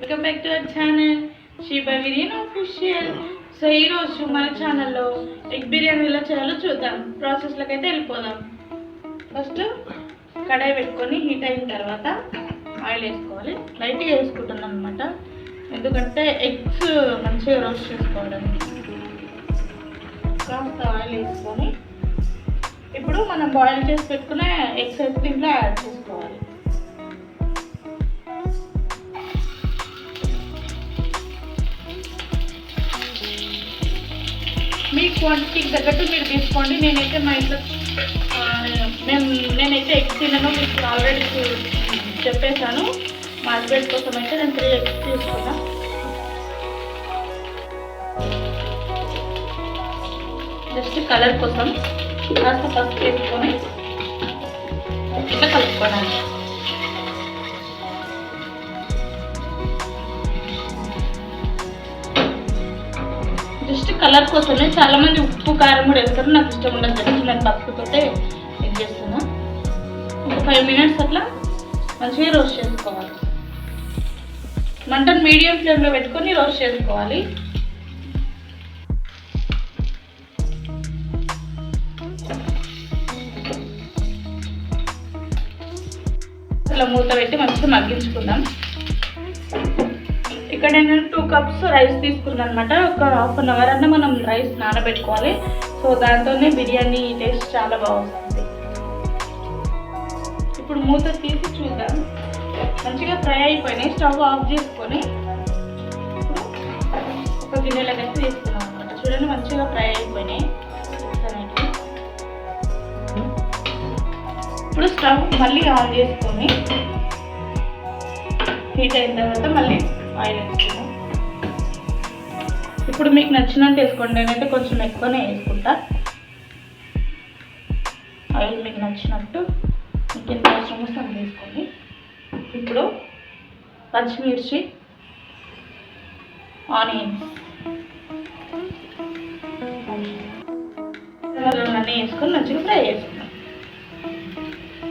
Welcome back to our channel Sheeba biryani official so ఈరోజు మన ఛానల్లో ఎగ్ బిర్యానీ ఎలా చేయాలో చూద్దాం. ప్రాసెస్లోకి అయితే వెళ్ళిపోదాం. ఫస్ట్ కడాయి పెట్టుకొని హీట్ అయిన తర్వాత ఆయిల్ వేసుకోవాలి. లైట్గా వేసుకుంటున్నాం అనమాట ఎందుకంటే ఎగ్స్ మంచిగా రోస్ట్ చేసుకోవడానికి కాస్త ఆయిల్ వేసుకొని ఇప్పుడు మనం బాయిల్ చేసి పెట్టుకునే ఎగ్స్ అయితే దీంట్లో యాడ్ చేసుకోవాలి. మీ క్వాంటిటీకి తగ్గట్టు మీరు తీసుకోండి. నేనైతే మా ఇంట్లో మేము నేనైతే ఎగ్స్ తినను మీకు ఆల్రెడీ చెప్పేశాను. మా హస్బెండ్ కోసం అయితే నేను త్రీ ఎగ్స్ తీసుకున్నా. జస్ట్ కలర్ కోసం కాస్త పసుపు వేసుకొని ఇట్లా కలుపుకోవాలి కలర్ కోసమే చాలా మంది ఉప్పు కారం కూడా వేస్తారు. నాకు ఇష్టం ఉండదు జస్ట్ నేను పసుపుతోటే ఇది చేస్తున్నా. ఒక ఫైవ్ మినిట్స్ అట్లా మంచిగా రోస్ట్ చేసుకోవాలి. మంటను మీడియం ఫ్లేమ్లో పెట్టుకొని రోస్ట్ చేసుకోవాలి. అట్లా మూత పెట్టి మంచిగా మగ్గించుకుందాం. ఇక్కడ నేను టూ కప్స్ రైస్ తీసుకున్నాను అనమాట ఒక హాఫ్ అన్ అవర్ అన్న మనం రైస్ నానబెట్టుకోవాలి. సో దాంతోనే బిర్యానీ టేస్ట్ చాలా బాగుంటుంది. ఇప్పుడు మూత తీసి చూద్దాం. మంచిగా ఫ్రై అయిపోయినాయి. స్టవ్ ఆఫ్ చేసుకొని ఒక గిన్నెలోకి అయితే తీసుకున్నాం అనమాట చూడండి మంచిగా ఫ్రై అయిపోయినాయి. ఇప్పుడు స్టవ్ మళ్ళీ ఆన్ చేసుకొని హీట్ అయిన తర్వాత మళ్ళీ ఆయిల్ వేసుకుందాం. ఇప్పుడు మీకు నచ్చినట్టు వేసుకోండి. నేనైతే కొంచెం ఎక్కువనే వేసుకుంటా. ఆయిల్ మీకు నచ్చినట్టు మీకు ఎంత అవసరం వస్తే అది వేసుకోండి. ఇప్పుడు పచ్చిమిర్చి ఆనియన్స్ అన్నీ వేసుకొని మంచిగా ఫ్రై చేసుకున్నాను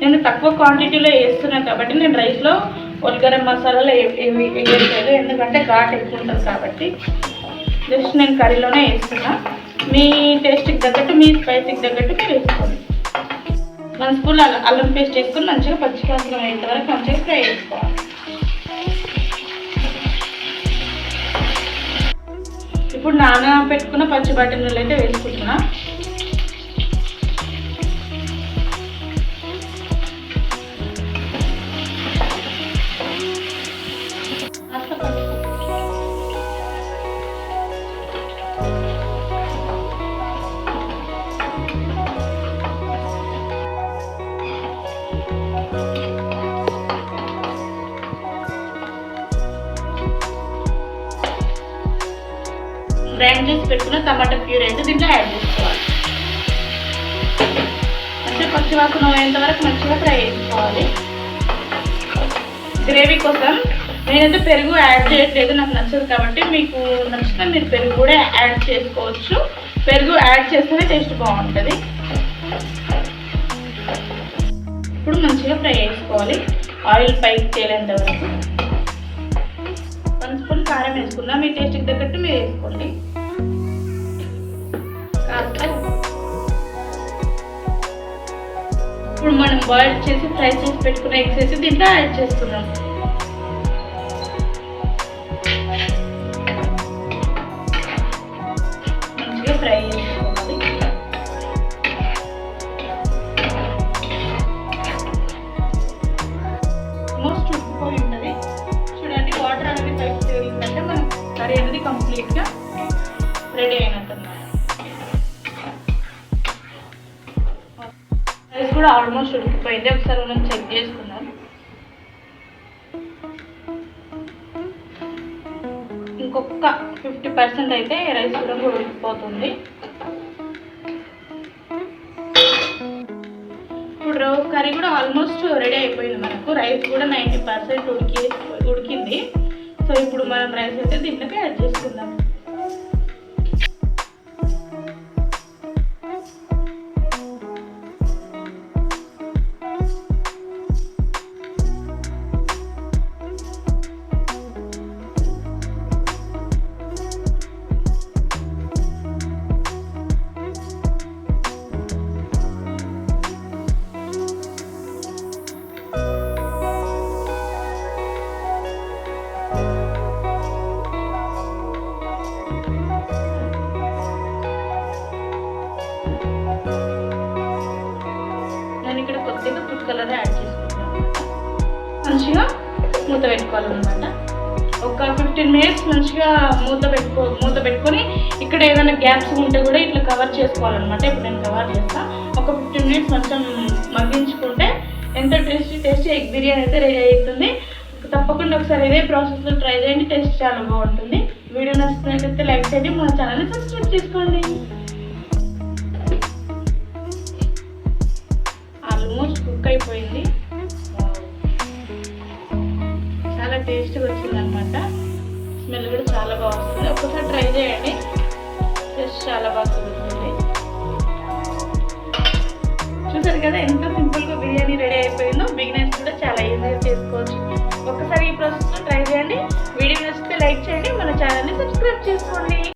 నేను తక్కువ క్వాంటిటీలో వేస్తున్నాను కాబట్టి నేను రైస్లో ఒలిగరం మసాలాలు ఏ- ఏవి వేయట్లేదు. ఎందుకంటే ఘాట్ ఎక్కువ ఉంటుంది కాబట్టి. జస్ట్ నేను కర్రీలోనే వేస్తున్నా. మీ టేస్ట్కి తగ్గట్టు మీ స్పైసీకి తగ్గట్టు మీరు వేసుకోండి. వన్ స్పూన్ అల్లం అల్లం పేస్ట్ వేసుకుని మంచిగా పచ్చికాసం అయ్యేంత వరకు మంచిగా ఫ్రై చేసుకోవాలి. ఇప్పుడు నాన పెట్టుకున్న పచ్చి బఠానీలు అయితే వేసుకుంటున్నాను గ్రైండ్ చేసి పెట్టుకున్న టమాటా ప్యూర్ అయితే దీంట్లో యాడ్ చేసుకోవాలి. అంటే పచ్చివాసన అయ్యేంత వరకు మంచిగా ఫ్రై చేసుకోవాలి. గ్రేవీ కోసం నేనైతే పెరుగు యాడ్ చేయట్లేదు నాకు నచ్చదు కాబట్టి మీకు నచ్చితే మీరు పెరుగు కూడా యాడ్ చేసుకోవచ్చు. పెరుగు యాడ్ చేస్తేనే టేస్ట్ బాగుంటుంది. ఇప్పుడు మంచిగా ఫ్రై చేసుకోవాలి. ఆయిల్ పైకి తేలేంత వరకు. కారం వేసుకుందాం మీ టేస్ట్కి తగ్గట్టు మీరు వేసుకోండి. ఇప్పుడు మనం బాయిల్ చేసి ఫ్రై చేసి పెట్టుకున్న ఎగ్స్ వేసి దీంట్లో యాడ్ చేస్తున్నాం. మంచిగా ఫ్రై కూడా ఆల్మోస్ట్ ఉడికిపోయింది. ఒకసారి మనం చెక్ చేసుకుందాం. ఇంకొక ఫిఫ్టీ పర్సెంట్ అయితే రైస్ కూడా ఉడికిపోతుంది. ఇప్పుడు కర్రీ కూడా ఆల్మోస్ట్ రెడీ అయిపోయింది మనకు. రైస్ కూడా నైంటీ పర్సెంట్ ఉడికి ఉడికింది. సో ఇప్పుడు మనం రైస్ అయితే దీంట్లోకి యాడ్ చేసుకుందాం. నేను ఇక్కడ కొద్దిగా ఫుడ్ కలర్ యాడ్ చేసుకుంటాను మంచిగా మూత పెట్టుకోవాలన్నమాట. ఒక ఫిఫ్టీన్ మినిట్స్ మంచిగా మూత పెట్టుకో మూత పెట్టుకొని ఇక్కడ ఏదైనా గ్యాప్స్ ఉంటే కూడా ఇట్లా కవర్ చేసుకోవాలన్నమాట. ఇప్పుడు నేను కవర్ చేస్తాను ఒక ఫిఫ్టీన్ మినిట్స్ కొంచెం మగ్గించుకుంటే ఎంత టేస్టీ టేస్టీ ఎగ్ బిర్యానీ అయితే రెడీ అవుతుంది తప్పకుండా ఒకసారి ఇదే ప్రాసెస్లో ట్రై చేయండి టేస్ట్ చాలా బాగుంటుంది. వీడియో నచ్చినట్లయితే లైక్ చేయండి మన ఛానల్ని సబ్స్క్రైబ్ చేసుకోండి. అయిపోయింది. చాలా టేస్ట్గా వచ్చింది అనమాట స్మెల్ కూడా చాలా బాగా వస్తుంది ఒక్కసారి ట్రై చేయండి. టేస్ట్ చాలా బాగా కుదురుతుంది చూసారు కదా ఎంత